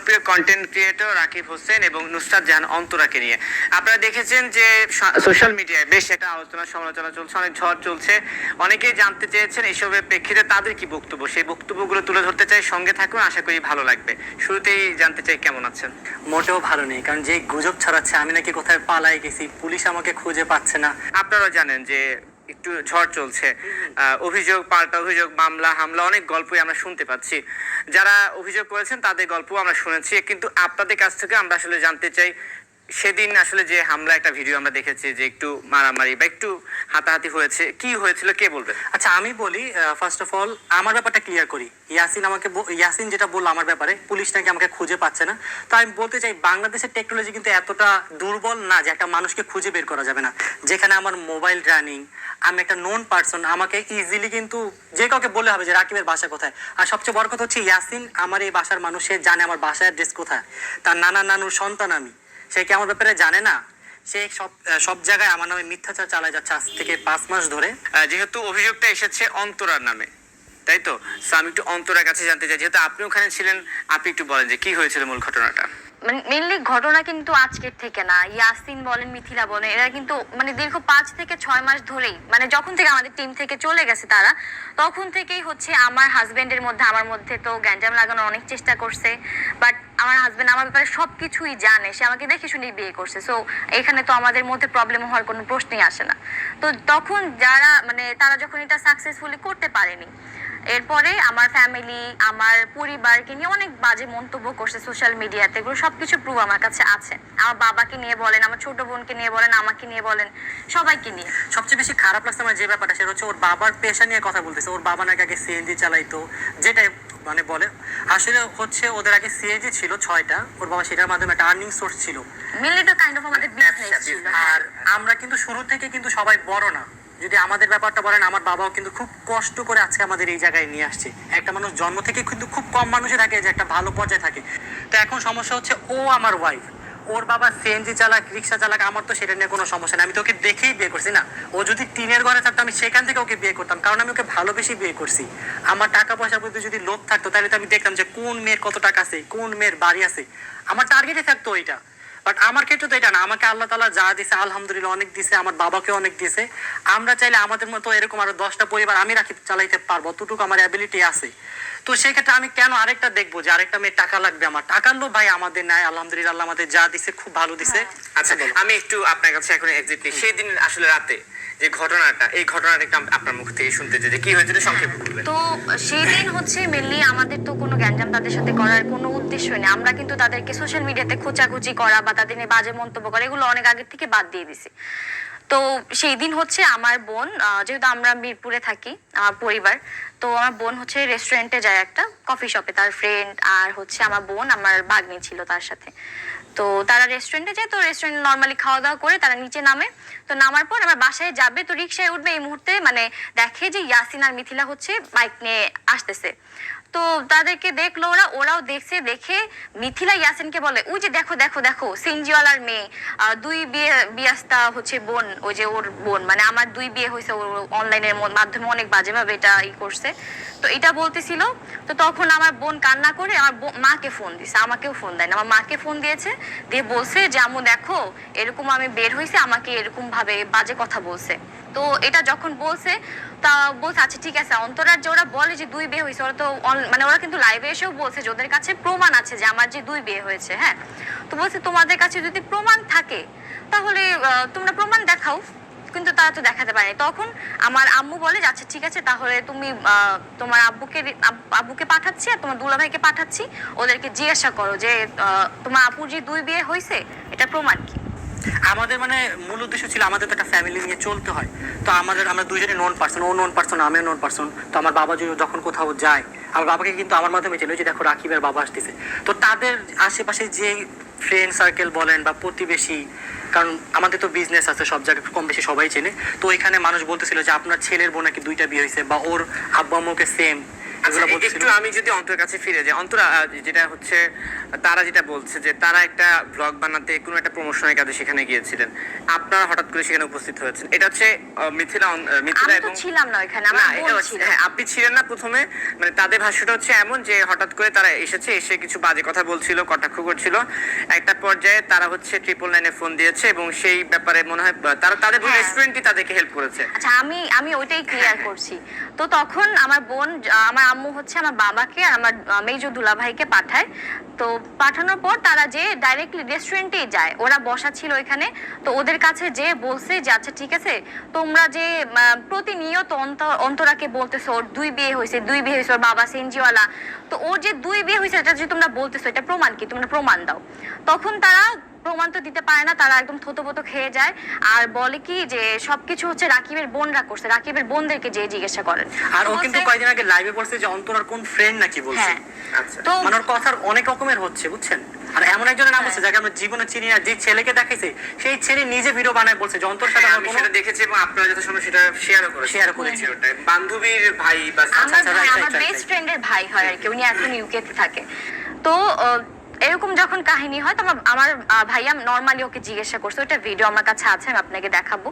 জনপ্রিয় content creator Rakib Hossain এবং নুসরাত জাহান অন্তরাকে নিয়ে। আপনারা দেখেছেন যে সোশ্যাল মিডিয়ায় বেশ একটা আলোচনা সমালোচনা চলছে অনেক ঝড় চলছে। অনেকেই জানতে চেয়েছেন এসবের প্রেক্ষিতে তাদের কি বক্তব্য? সেই বক্তব্যগুলো তুলে ধরতে চাই সঙ্গে থাকুন আশা করি ভালো লাগবে। শুরুতেই জানতে চাই কেমন আছেন? মোটেও ভালো নেই কারণ যে গুজব ছড়াচ্ছে আমি নাকি কোথায় পালাই গেছি পুলিশ আমাকে খুঁজে পাচ্ছে না। আপনারা জানেন যে একটু ঝড় চলছে। অভিযোগ পাল্টা অভিযোগ মামলা হামলা অনেক গল্পই আমরা শুনতে পাচ্ছি। যারা অভিযোগ করেছেন তাদের গল্প আমরা শুনেছি। কিন্তু আপনাদের কাছ থেকে আমরা আসলে জানতে চাই সেদিন আসলে যে হামলা একটা ভিডিও আমরা দেখেছি, যে একটু মারামারি বা একটু হাতাহাতি হয়েছে, কি হয়েছিল, কে বলবে? আচ্ছা আমি বলি ফার্স্ট অফ অল আমার ব্যাপারটা ক্লিয়ার করি। ইয়াসিন আমাকে ইয়াসিন যেটা বলল আমার ব্যাপারে, পুলিশ নাকি আমাকে খুঁজে পাচ্ছে না। তো আমি বলতে চাই, বাংলাদেশের টেকনোলজি কিন্তু এতটা দুর্বল না যে একটা মানুষকে খুঁজে বের করা যাবে না। যেখানে আমার মোবাইল রানিং আমি একটা নোন পার্সন আমাকে ইজিলি কিন্তু যে কাউকে বলে হবে যে, রাকিবের বাসা কোথায়? আর সবচেয়ে বড় কথা হচ্ছে, ইয়াসিন আমার এই বাসার মানুষের জানে আমার বাসার অ্যাড্রেস কোথায়। তার নানা নানুর সন্তান আমি। সে কি আমার ব্যাপারে জানে না? সে সব সব জায়গায় আমার নামে মিথ্যাচার চালায় যাচ্ছে আজ থেকে পাঁচ মাস ধরে। যেহেতু অভিযোগটা এসেছে অন্তরার নামে তাই তো? আমি একটু অন্তরার কাছে জানতে চাই যেহেতু আপনি ওখানে ছিলেন আপনি একটু বলেন যে কি হয়েছিল মূল ঘটনাটা? মেনলি ঘটনা কিন্তু আজকের থেকে না। ইয়াসিন বলেন, মিথিলা বলেন, এরা কিন্তু মানে দীর্ঘ পাঁচ থেকে ছয় মাস ধরেই মানে যখন থেকে আমাদের টিম থেকে চলে গেছে তারা, তখন থেকেই হচ্ছে আমার হাজবেন্ডের মধ্যে, আমার মধ্যে তো গ্যাঞ্জাম লাগানোর অনেক চেষ্টা করছে বাট আমার হাজবেন্ড আমার ব্যাপারে সব কিছুই জানে, সে আমাকে দেখে শুনেই বিয়ে করছে। সো এখানে তো আমাদের মধ্যে প্রবলেম হওয়ার কোনো প্রশ্নই আসে না। তো তখন যারা মানে তারা যখন এটা সাকসেসফুলি করতে পারেনি এরপরে আমার ফ্যামিলি আমার পরিবারকে নিয়ে অনেক বাজে মন্তব্য করছে সোশ্যাল মিডিয়াতে এগুলো সবকিছু প্রুফ আমার কাছে আছে। আমার বাবাকে নিয়ে বলেন আমার ছোট বোনকে নিয়ে বলেন আমাকে নিয়ে বলেন সবাইকে নিয়ে। সবচেয়ে বেশি খারাপ লাগছে আমার যে ব্যাপারটা সেটা হচ্ছে ওর বাবার পেশা নিয়ে কথা বলতেছে। ওর বাবা নাকি আগে সিএনজি চালাইতো যেটাই মানে বলে। আসলে হচ্ছে ওদের আগে সিএনজি ছিল ছয়টা ওর বাবা সেটার মাধ্যমে একটা আর্নিং সোর্স ছিল। মেনলি কাইন্ড অফ আমাদের বিজনেস ছিল। আর আমরা কিন্তু শুরু থেকে কিন্তু সবাই বড় না। যদি আমাদের ব্যাপারটা বলেন, আমার বাবাও কিন্তু খুব কষ্ট করে আজকে আমাদের এই জায়গায় নিয়ে আসছে। একটা মানুষ জন্ম থেকে কিন্তু খুব কম মানুষই থাকে, যে একটা ভালো পর্যায়ে থাকে। তো এখন সমস্যা হচ্ছে ও আমার ওয়াইফ ওর বাবা সিএনজি চালাক, রিক্সা চালাক, আমার তো সেটা নিয়ে কোনো সমস্যা নেই। আমি তো ওকে দেখেই বিয়ে করছি না। ও যদি টিনের ঘরে থাকতো, আমি সেখান থেকে ওকে বিয়ে করতাম, কারণ আমি ওকে ভালোবেসে বিয়ে করছি। আমার টাকা পয়সার প্রতি যদি লোভ থাকতো, তাহলে তো আমি দেখতাম যে কোন মেয়ের কত টাকা আছে, কোন মেয়ের বাড়ি আছে। আমার টার্গেটে থাকতো ওইটা। বাট আমার ক্ষেত্রে তো এটা না। আমাকে আল্লাহ তালা যা দিছে আলহামদুলিল্লাহ অনেক দিছে আমার বাবাকে অনেক দিছে। আমরা চাইলে আমাদের মতো এরকম আরও দশটা পরিবার আমি রাখি চালাইতে পারব। তুটুক আমার অ্যাবিলিটি আছে। তো সেই ক্ষেত্রে আমি কেন আরেকটা দেখব যে আরেকটা মেয়ে টাকা লাগবে আমার? টাকার লোক ভাই আমাদের নাই আলহামদুলিল্লাহ আল্লাহ আমাদের যা দিছে খুব ভালো দিছে। আচ্ছা আমি একটু আপনার কাছে এখন এক্সাক্টলি সেই দিন আসলে রাতে যে ঘটনাটা, এই ঘটনাটা একটু আপনার মুখ থেকে শুনতে চাই যে কি হয়েছিল সংক্ষেপে বলবেন। তো সেই দিন হচ্ছে মেনলি আমাদের তো কোনো গ্যাঞ্জাম তাদের সাথে করার কোনো উদ্দেশ্যই নেই। আমরা কিন্তু তাদেরকে সোশ্যাল মিডিয়াতে খোঁচাখুচি করা বা তাদের নিয়ে বাজে মন্তব্য করা, এগুলো অনেক আগের থেকে বাদ দিয়ে দিছি। তো সেই দিন হচ্ছে আমার বোন যেহেতু আমরা মিরপুরে থাকি, আমার পরিবার, তো আমার বোন হচ্ছে রেস্টুরেন্টে যায় একটা কফি শপে তার ফ্রেন্ড আর হচ্ছে আমার বোন, আমার ভাগ্নি ছিল তার সাথে। তো তারা রেস্টুরেন্টে যায়, তো রেস্টুরেন্টে নর্মালি খাওয়া দাওয়া করে, তারা নিচে নামে। তো নামার পর আমার বাসায় যাবে, তো রিক্সায় উঠবে এই মুহূর্তে মানে দেখে যে ইয়াসিন আর মিথিলা হচ্ছে বাইক নিয়ে আসতেছে। তো তাদেরকে দেখল ওরা, ওরাও দেখছে, দেখে মিথিলা ইয়াসিনকে বলে, ওই যে দেখো দেখো দেখো, সিনজিওয়ালার মেয়ে দুই বিয়ে, বিয়াস্তা হচ্ছে বোন, ওই যে ওর বোন মানে আমার দুই বিয়ে হয়েছে ওর অনলাইনের মাধ্যমে অনেক বাজেভাবে এটা ই করছে। তো এটা বলতেছিল, তো তখন আমার বোন কান্না করে, আমার মাকে ফোন দিছে, আমাকেও ফোন দেয় না আমার মাকে ফোন দিয়েছে দিয়ে বলছে যে আমু দেখো, এরকম আমি বের হয়েছে আমাকে এরকম ভাবে বাজে কথা বলছে। তো এটা যখন বলছে, তা বলছে আচ্ছা ঠিক আছে। অন্তরার যে ওরা বলে যে, দুই বিয়ে হয়েছে। ওরা তো মানে ওরা কিন্তু লাইভে এসেও বলছে যে, ওদের কাছে প্রমাণ আছে যে, আমার যে দুই বিয়ে হয়েছে। হ্যাঁ? তো বলছে, তোমাদের কাছে যদি প্রমাণ থাকে, তাহলে তোমরা প্রমাণ দেখাও। কিন্তু তারা তো দেখাতে পারেনি। তখন আমার আম্মু বলে আচ্ছা ঠিক আছে, তাহলে তুমি তোমার আব্বুকে আব্বুকে পাঠাচ্ছি আর তোমার দুলাভাইকে পাঠাচ্ছি। ওদেরকে জিজ্ঞাসা করো যে তোমার আপুর যে দুই বিয়ে হয়েছে এটা প্রমাণ কি? আমাদের মানে মূল উদ্দেশ্য ছিল আমাদের তো একটা ফ্যামিলি নিয়ে চলতে হয়। তো আমাদের, আমরা দুজনে নন পার্সন ও নন পার্সন আমিও নন পার্সন তো আমার বাবা যখন কোথাও যায়, আমার বাবাকে কিন্তু আমার মাধ্যমে চেলো যে দেখো রাকিবের বাবা আসতেছে। তো তাদের আশেপাশে যে ফ্রেন্ড সার্কেল বলেন বা প্রতিবেশী, কারণ আমাদের তো বিজনেস আছে, সব জায়গায় কম বেশি সবাই চেনে। তো এখানে মানুষ বলতেছিল যে আপনার ছেলের বোন নাকি দুইটা বিয়ে হয়েছে বা ওর আব্বা আম্মুকে সেম আচ্ছা একটু আমি যদি অন্তর কাছে ফিরে যাই অন্তরা যেটা হচ্ছে তারা যেটা বলছে যে তারা একটা ব্লগ বানাতে কোনো একটা প্রমোশনের কাজে সেখানে গিয়েছিলেন। আপনারা হঠাৎ করে সেখানে উপস্থিত হয়েছেন। এটা হচ্ছে মিথিলা মিথিলা এবং ছিলাম না ওইখানে না আমার এটা বোন হচ্ছে- ছিল। হ্যাঁ আপনি ছিলেন না প্রথমে। মানে তাদের ভাষ্যটা হচ্ছে এমন যে হঠাৎ করে তারা এসেছে এসে কিছু বাজে কথা বলছিল কটাক্ষ করছিল। একটা পর্যায়ে তারা হচ্ছে ট্রিপল নাইনে ফোন দিয়েছে এবং সেই ব্যাপারে মনে হয় তারা তাদের হ্যাঁ। রেস্টুরেন্টই তাদেরকে হেল্প করেছে। আচ্ছা আমি আমি ওইটাই ক্লিয়ার করছি। তো তখন আমার বোন আমার আম্মু হচ্ছে আমার বাবাকে আর আমার মেজো দুলা ভাইকে পাঠায়। তো পাঠানোর পর তারা যে ডাইরেক্টলি রেস্টুরেন্টেই যায়, ওরা বসা ছিল ওইখানে তো ওদের কাছে যে বলছে যে আচ্ছা ঠিক আছে, তোমরা যে প্রতিনিয়ত অন্ত- অন্তরাকে বলতেছো, ওর দুই বিয়ে হয়েছে, দুই বিয়ে হয়েছে, ওর বাবা সেনজিওয়ালা। তো ওর যে দুই বিয়ে হয়েছে, এটা যে তোমরা বলতেছো, এটা প্রমাণ কি? তোমরা প্রমাণ দাও। তখন তারা প্রমাণ তো দিতে পারে না তারা একদম থতপত খেয়ে যায়। আর বলে কি যে সবকিছু হচ্ছে রাকিবের বোনরা করছে রাকিবের বোনদেরকে যে জিজ্ঞাসা করেন। আর ও কিন্তু কয়েকদিন আগে লাইভে বলছে যে অন্তরার কোন ফ্রেন্ড নাকি বলছে? হ্যাঁ। আচ্ছা। তো মানে ওর কথার অনেক রকমের হচ্ছে বুঝছেন? আর এমন একজনের নাম হচ্ছে যাকে আমরা জীবনে চিনি না যে ছেলেকে দেখাইছে সেই ছেলে নিজে ভিডিও বানায় বলছে যে অন্তর সাথে হ্যাঁ, আমি কোনো সেটা দেখেছি এবং আপনারা যত সময় সেটা শেয়ারও করেছেন। Share করেছি। ভিডিওটা। বান্ধবীর ভাই বা আমার ভাই আমার বেস্ট. ফ্রেন্ডের ভাই। হয় আর কি উনি এখন ইউকেতে থাকে। তো এরকম যখন কাহিনী হয়, তো আমার ভাইয়া নর্মালি ওকে জিজ্ঞাসা করছে ওটা ভিডিও আমার কাছে আছে, আমি আপনাকে দেখাবো।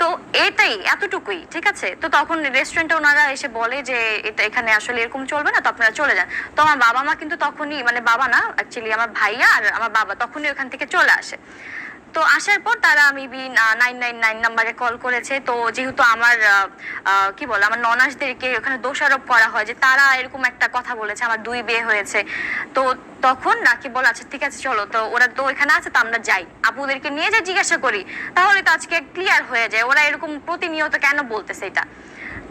তো এটাই, এতটুকুই, ঠিক আছে? তো তখন রেস্টুরেন্টে ওনারা এসে বলে যে, এটা এখানে আসলে এরকম চলবে না, তো আপনারা চলে যান। তো আমার বাবা মা কিন্তু তখনই মানে বাবা না অ্যাকচুয়ালি আমার ভাইয়া আর আমার বাবা তখনই ওখান থেকে চলে আসে। তো আসার পর তারা আমি মেবি নাইন নাইন নাইন নাম্বারে কল করেছে। তো যেহেতু আমার কি বলে, আমার ননাসদেরকে ওখানে দোষারোপ করা হয় যে তারা এরকম একটা কথা বলেছে, আমার দুই বিয়ে হয়েছে। তো তখন রাকিব বলে আচ্ছা ঠিক আছে, চলো। তো ওরা তো এখানে আছে, তো আমরা যাই। আপুদেরকে নিয়ে যাই জিজ্ঞাসা করি, তাহলে তো আজকে ক্লিয়ার হয়ে যায়। ওরা এরকম প্রতিনিয়ত কেন বলতেছে এটা?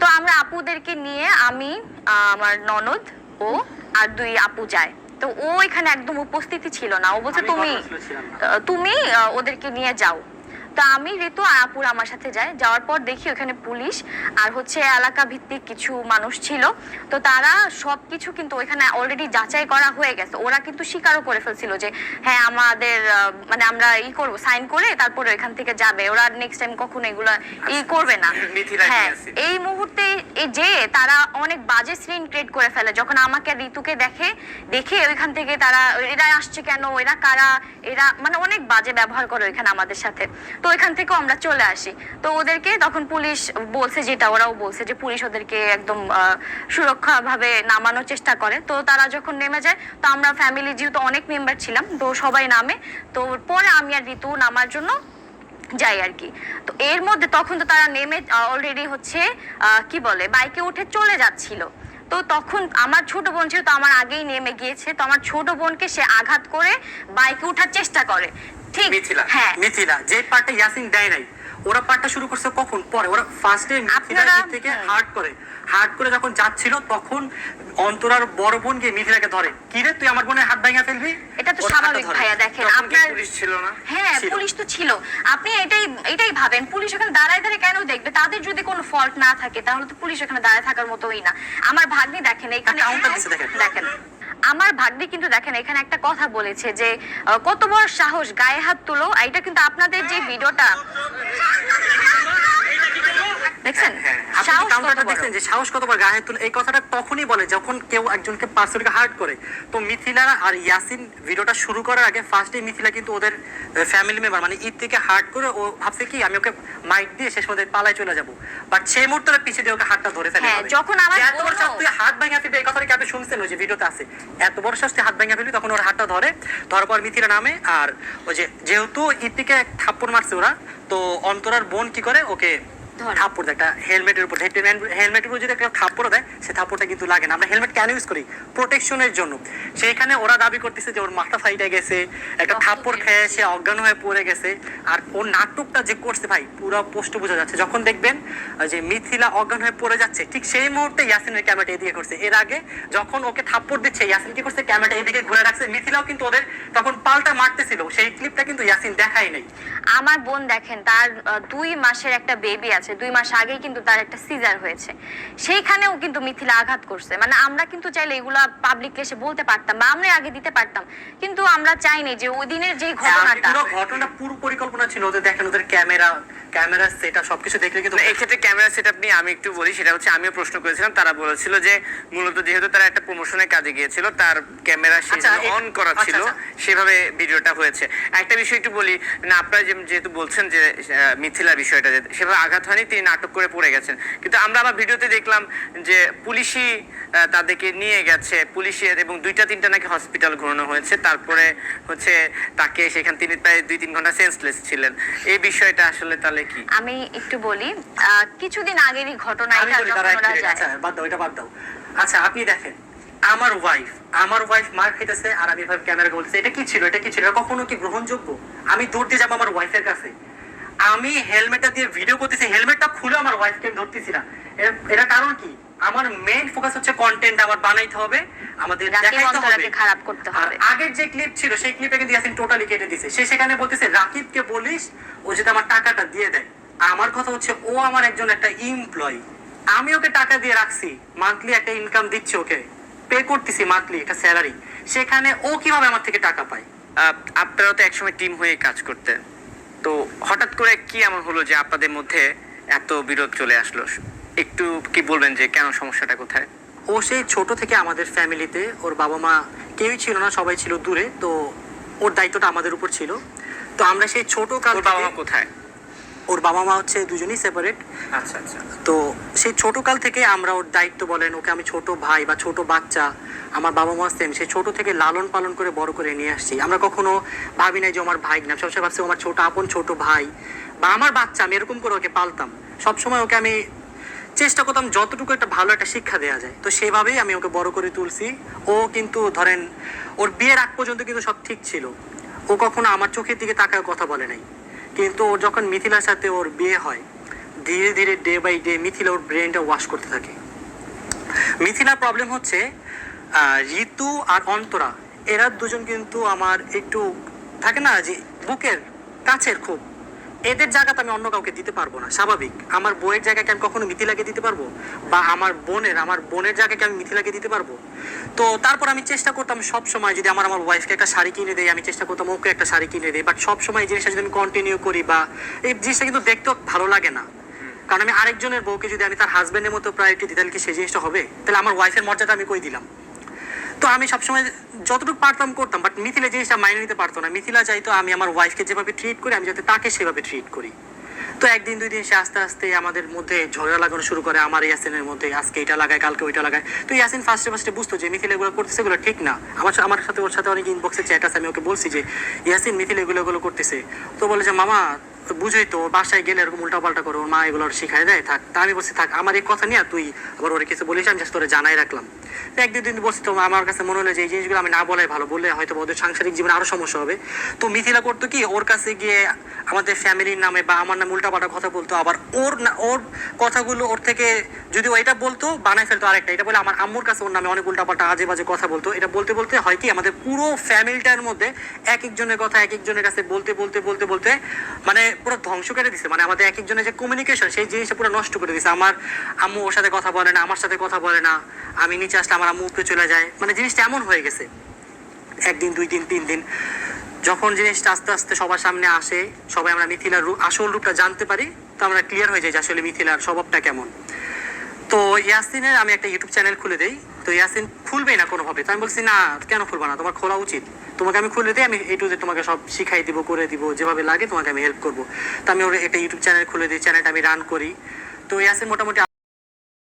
তো আমরা আপুদেরকে নিয়ে আমি আমার ননদ ও আর দুই আপু যায় তো ও এখানে একদম উপস্থিতি ছিল না। ও বলছে তুমি তুমি ওদেরকে নিয়ে যাও। তো আমি ঋতু আর আপুর আমার সাথে যাই যাওয়ার পর দেখি ওখানে পুলিশ আর হচ্ছে এলাকা ভিত্তিক কিছু মানুষ ছিল। তো তারা সবকিছু কিন্তু ওইখানে অলরেডি যাচাই করা হয়ে গেছে। ওরা কিন্তু স্বীকারও করে ফেলছিল যে হ্যাঁ আমাদের মানে আমরা ই করব সাইন করে তারপরে ওইখান থেকে যাবে। ওরা নেক্সট টাইম কখনো এগুলা ই করবে না। হ্যাঁ এই মুহূর্তে এই যে তারা অনেক বাজে সিন ক্রিয়েট করে ফেলে। যখন আমাকে ঋতুকে দেখে দেখে ওইখান থেকে তারা এরা আসছে কেন? এরা কারা? এরা মানে অনেক বাজে ব্যবহার করে ওইখানে আমাদের সাথে। তো এখান থেকেও আমরা চলে আসি। তো ওদেরকে তখন পুলিশ বলছে যেটা, ওরাও বলছে যে পুলিশ ওদেরকে একদম সুরক্ষা ভাবে নামানোর চেষ্টা করে। তো তারা যখন নেমে যায়, তো আমরা ফ্যামিলি যেহেতু অনেক মেম্বার ছিলাম, তো সবাই নামে। তো পরে আমি আর ঋতু নামার জন্য যাই আর কি। তো এর মধ্যে তখন তো তারা নেমে অলরেডি হচ্ছে কি বলে বাইকে উঠে চলে যাচ্ছিল। তো তখন আমার ছোট বোন যেহেতু আমার আগেই নেমে গিয়েছে। তো আমার ছোট বোনকে সে আঘাত করে বাইকে ওঠার চেষ্টা করে। ঠিক। মিথিলা। হ্যাঁ। মিথিলা যে পার্টটা ইয়াসিন দেয় নাই ওরা পার্টটা শুরু করছে কখন? পরে। ওরা ফার্স্টে আপনারা- থেকে। হার্ট করে। হার্ট করে যখন যাচ্ছিল তখন অন্তরার বড় বোন গিয়ে মিথিলাকে ধরে। কি রে তুই আমার বোনের হাত ভাঙা ফেলবি? এটা তো স্বাভাবিক ভাইয়া দেখেন আপনার পুলিশ ছিল না? হ্যাঁ পুলিশ তো ছিল। আপনি এটাই এটাই ভাবেন পুলিশ ওখানে দাঁড়ায় দাঁড়ায় কেন দেখবে? তাদের যদি কোনো ফল্ট না থাকে তাহলে তো পুলিশ ওখানে দাঁড়ায় থাকার মতোই না। আমার ভাগ্নি দেখেন দিছে দেখেন। আমার ভাগ্নি কিন্তু দেখেন এখানে একটা কথা বলেছে যে কত বড় সাহস গায়ে হাত তুলো। এটা কিন্তু আপনাদের যে ভিডিওটা। দেখছেন? হ্যাঁ, কি সাহস কত দেখছেন যে সাহস কতবার গায়ে তুলে এই কথাটা তখনই বলে যখন কেউ একজনকে পার্সনকে হার্ট করে। তো মিথিলা আর ইয়াসিন ভিডিওটা শুরু করার আগে ফার্স্টে মিথিলা কিন্তু ওদের ফ্যামিলি মেম্বার মানে ঈদ থেকে হার্ট করে ও ভাবছে কি আমি ওকে মাইক দিয়ে শেষ মধ্যে পালায় চলে যাব। বাট সেই মুহূর্তে পিছিয়ে দিয়ে ওকে হাতটা ধরে ফেলে হ্যাঁ, যখন আমার এত বড় সাহস তুই হাত ভাঙা ফেলবি এই কথাটা কি আপনি শুনছেন ওই যে ভিডিওতে আছে? এত বড় সাহস তুই হাত ভাঙা ফেলবি তখন ওর হাতটা ধরে। ধরার পর মিথিলা নামে আর ওই যে যেহেতু ঈদ এক থাপ্পড় মারছে ওরা তো অন্তরার বোন কি করে ওকে। থাপ্পড় দেয় একটা হেলমেটের উপর। হেলমেটের উপর যদি একটা থাপ্পড় দেয় সে থাপ্পড়টা কিন্তু লাগে না। আমরা হেলমেট কেন ইউজ করি? প্রোটেকশনের জন্য। সেইখানে ওরা দাবি করতেছে যে ওর মাথা ফাইটে গেছে একটা থাপ্পড় খেয়ে সে অজ্ঞান হয়ে পড়ে গেছে। আর ওর নাটকটা যে করছে ভাই পুরো পোস্ট বোঝা যাচ্ছে। যখন দেখবেন যে মিথিলা অজ্ঞান হয়ে পড়ে যাচ্ছে ঠিক সেই মুহূর্তে ইয়াসিনের ক্যামেরাটা এদিকে করছে। এর আগে যখন ওকে থাপ্পড় দিচ্ছে ইয়াসিন কি করছে? ক্যামেরাটা এদিকে ঘুরে রাখছে। মিথিলাও কিন্তু ওদের তখন পাল্টা মারতেছিল। সেই ক্লিপটা কিন্তু ইয়াসিন দেখাই নাই। আমার বোন দেখেন তার দুই মাসের একটা বেবি আছে। আছে দুই মাস আগেই কিন্তু তার একটা সিজার হয়েছে। সেইখানেও কিন্তু মিথিলা আঘাত করছে। মানে আমরা কিন্তু চাইলে এগুলা পাবলিক এসে বলতে পারতাম বা আমরা আগে দিতে পারতাম। কিন্তু আমরা চাইনি যে ওই দিনের যে হ্যাঁ, ঘটনাটা পুরো ঘটনা পুরো পরিকল্পনা ছিল ওদের দেখেন ওদের ক্যামেরা ক্যামেরা সেটা সবকিছু দেখলে কিন্তু এই ক্ষেত্রে ক্যামেরা সেট নিয়ে আমি একটু বলি সেটা হচ্ছে আমিও প্রশ্ন করেছিলাম তারা বলেছিল যে মূলত যেহেতু তারা একটা প্রমোশনের কাজে গিয়েছিল তার ক্যামেরা আচ্ছা, অন করা আচ্ছা, ছিল আচ্ছা। সেভাবে ভিডিওটা হয়েছে। একটা বিষয় একটু বলি না আপনারা যেহেতু বলছেন যে মিথিলা বিষয়টা সেভাবে আঘাত হয়নি তিনি নাটক করে পড়ে গেছেন। কিন্তু আমরা আবার ভিডিওতে দেখলাম যে পুলিশই তাদেরকে নিয়ে গেছে। পুলিশের এবং দুইটা তিনটা নাকি হসপিটাল ঘোরানো হয়েছে। তারপরে হচ্ছে তাকে সেখানে তিনি প্রায় দুই তিন ঘণ্টা সেন্সলেস ছিলেন। এই বিষয়টা আসলে তাহলে কি? আমি একটু বলি কিছুদিন আগেরই ঘটনা এটা আচ্ছা বাদ দাও এটা বাদ দাও। আচ্ছা আপনি দেখেন আমার ওয়াইফ আমার ওয়াইফ মার খেতেছে আর আমি ক্যামেরা বলছে এটা কি ছিল এটা কি ছিল কখনো কি গ্রহণযোগ্য? আমি দৌড় দিয়ে যাব আমার ওয়াইফের কাছে। আমি হেলমেটটা দিয়ে ভিডিও করতেছি হেলমেটটা খুলে আমার ওয়াইফকে ধরতেছি না। এটা কারণ কি? আমার মেইন ফোকাস হচ্ছে কন্টেন্ট আমার বানাইতে হবে আমাদের দেখাইতে হবে। খারাপ করতে হবে। আগের যে ক্লিপ ছিল সেই ক্লিপটা কিন্তু ইয়াসিন টোটালি কেটে দিছে। সে সেখানে বলতেছে রাকিবকে বলিস ও যদি আমার টাকাটা দিয়ে দেয়। আমার কথা হচ্ছে ও আমার একজন একটা এমপ্লয়ি আমি ওকে টাকা দিয়ে রাখছি মান্থলি একটা ইনকাম দিচ্ছি ওকে। পে করতেছি মান্থলি একটা স্যালারি সেখানে ও কীভাবে আমার থেকে টাকা পায়? আপনারা তো একসময় টিম হয়ে কাজ করতেন। তো হঠাৎ করে কি এমন হলো যে আপনাদের মধ্যে এত বিরোধ চলে আসলো? একটু কি বলবেন যে কেন সমস্যাটা কোথায়? ও সেই ছোট থেকে আমাদের ফ্যামিলিতে ওর বাবা মা কেউই ছিল না সবাই ছিল দূরে তো ওর দায়িত্বটা আমাদের উপর ছিল। তো আমরা সেই ছোট কাল বাবা মা কোথায়? ওর বাবা মা হচ্ছে দুজনেই সেপারেট আচ্ছা আচ্ছা। তো সেই ছোটকাল থেকে আমরা ওর দায়িত্ব বলেন ওকে আমি ছোট ভাই বা ছোট বাচ্চা আমার বাবা মা সেম সেই ছোট থেকে লালন পালন করে বড় করে নিয়ে আসছি। আমরা কখনো ভাবি নাই যে আমার ভাই না সবসময় ভাবছি আমার ছোট আপন ছোট ভাই বা আমার বাচ্চা আমি এরকম করে ওকে পালতাম। সবসময় ওকে আমি চেষ্টা করতাম যতটুকু একটা ভালো একটা শিক্ষা দেওয়া যায়। তো সেভাবেই আমি ওকে বড় করে তুলছি। ও কিন্তু ধরেন ওর বিয়ের আগ পর্যন্ত কিন্তু সব ঠিক ছিল। ও কখনো আমার চোখের দিকে তাকায় কথা বলে নাই। কিন্তু ওর যখন মিথিলার সাথে ওর বিয়ে হয়, ধীরে ধীরে ডে বাই ডে মিথিলা ওর ব্রেনটা ওয়াশ করতে থাকে। মিথিলার প্রবলেম হচ্ছে ঋতু আর অন্তরা। এরা দুজন কিন্তু আমার একটু থাকে না যে বুকের কাছের খুব। এদের জায়গাতে আমি অন্য কাউকে দিতে পারব না, স্বাভাবিক। আমার বইয়ের জায়গাকে আমি কখনো মিথি লাগিয়ে দিতে পারব? বা আমার বোনের আমার বোনের জায়গাকে আমি মিথি লাগিয়ে দিতে পারব? তো তারপর আমি চেষ্টা করতাম সব সময় যদি আমার আমার ওয়াইফকে একটা শাড়ি কিনে দেয়, আমি চেষ্টা করতাম ওকে একটা শাড়ি কিনে দেয়। বাট সব সময় এই জিনিসটা যদি আমি কন্টিনিউ করি বা এই জিনিসটা কিন্তু দেখতেও ভালো লাগে না। কারণ আমি আরেকজনের বউকে যদি আমি তার হাজবেন্ডের মতো প্রায়োরিটি দিই, তাহলে কি সেই জিনিসটা হবে? তাহলে আমার ওয়াইফের মর্যাদা আমি কই দিলাম? তো আমি সবসময় যতটুকু পারতাম করতাম বাট মিথিলা জিনিসটা মাইনে নিতে পারতো না। মিথিলা চাইতো আমি আমার ওয়াইফকে যেভাবে ট্রিট করি, আমি যাতে তাকে সেভাবে ট্রিট করি। তো একদিন, দুই দিন সে আস্তে আস্তে আমাদের মধ্যে ঝগড়া লাগানো শুরু করে, আমার ইয়াসিনের মধ্যে, আজকে এটা লাগায়, কালকে ওইটা লাগায়। তো ইয়াসিন ফার্স্টে ফার্স্টে বুঝতো যে মিথিলা এগুলো করতেছে, এগুলো ঠিক না। আমার আমার সাথে, ওর সাথে অনেক ইনবক্সে চ্যাট আছে, আমি ওকে বলছি যে, ইয়াসিন, মিথিল এগুলো এগুলো করতেছে। তো বলে যে, মামা বুঝোই তো বাসায় গেলে এরকম উল্টা পাল্টা করে ওর মা এগুলো শিখাই দেয়, থাক। তা আমি বলছি, থাক, আমার এই কথা নিয়ে তুই আবার ওরে কিছু বলিস আমি জাস্ট তোরে জানাই রাখলাম। এক দুই দিন বলছি তো, আমার কাছে মনে হলো যে এই জিনিসগুলো আমি না বলাই ভালো, বললে হয়তো ওদের সাংসারিক জীবনে আরও সমস্যা হবে। তো মিথিলা করতো কি, ওর কাছে গিয়ে আমাদের ফ্যামিলির নামে বা আমার নামে উল্টা পাল্টা কথা বলতো, আবার ওর না, ওর কথাগুলো ওর থেকে যদি ও এটা বলতো বানাই ফেলতো আরেকটা, এটা বলে আমার আম্মুর কাছে ওর নামে অনেক উল্টা পাল্টা আজে বাজে কথা বলতো। এটা বলতে বলতে হয় কি, আমাদের পুরো ফ্যামিলিটার মধ্যে এক একজনের কথা এক একজনের কাছে বলতে বলতে বলতে বলতে মানে পুরো ধ্বংস করে দিছে। মানে আমাদের এক একজনের যে কমিউনিকেশন সেই জিনিসটা পুরো নষ্ট করে দিছে। আমার আম্মু ওর সাথে কথা বলে না, আমার সাথে কথা বলে না। আমি নিচে আসলে আমার আম্মু উপরে চলে যায়। মানে জিনিসটা এমন হয়ে গেছে। একদিন, দুই দিন, তিন দিন, যখন জিনিসটা আস্তে আস্তে সবার সামনে আসে, সবাই আমরা মিথিলার আসল রূপটা জানতে পারি, তো আমরা ক্লিয়ার হয়ে যাই যে আসলে মিথিলার স্বভাবটা কেমন। তো ইয়াসিনের আমি একটা ইউটিউব চ্যানেল খুলে দেই। তো ইয়াসিন খুলবে না কোনোভাবে? তো আমি বলছি, না, কেন খুলবো না? তোমার খোলা উচিত। তোমাকে আমি খুলে দিই, আমি এই টু তোমাকে সব শিখাই দিব, করে দিব, যেভাবে লাগে তোমাকে আমি হেল্প করব। তো আমি ওর একটা ইউটিউব চ্যানেল খুলে দিই চ্যানেলটা আমি রান করি। তো ইয়াসিন মোটামুটি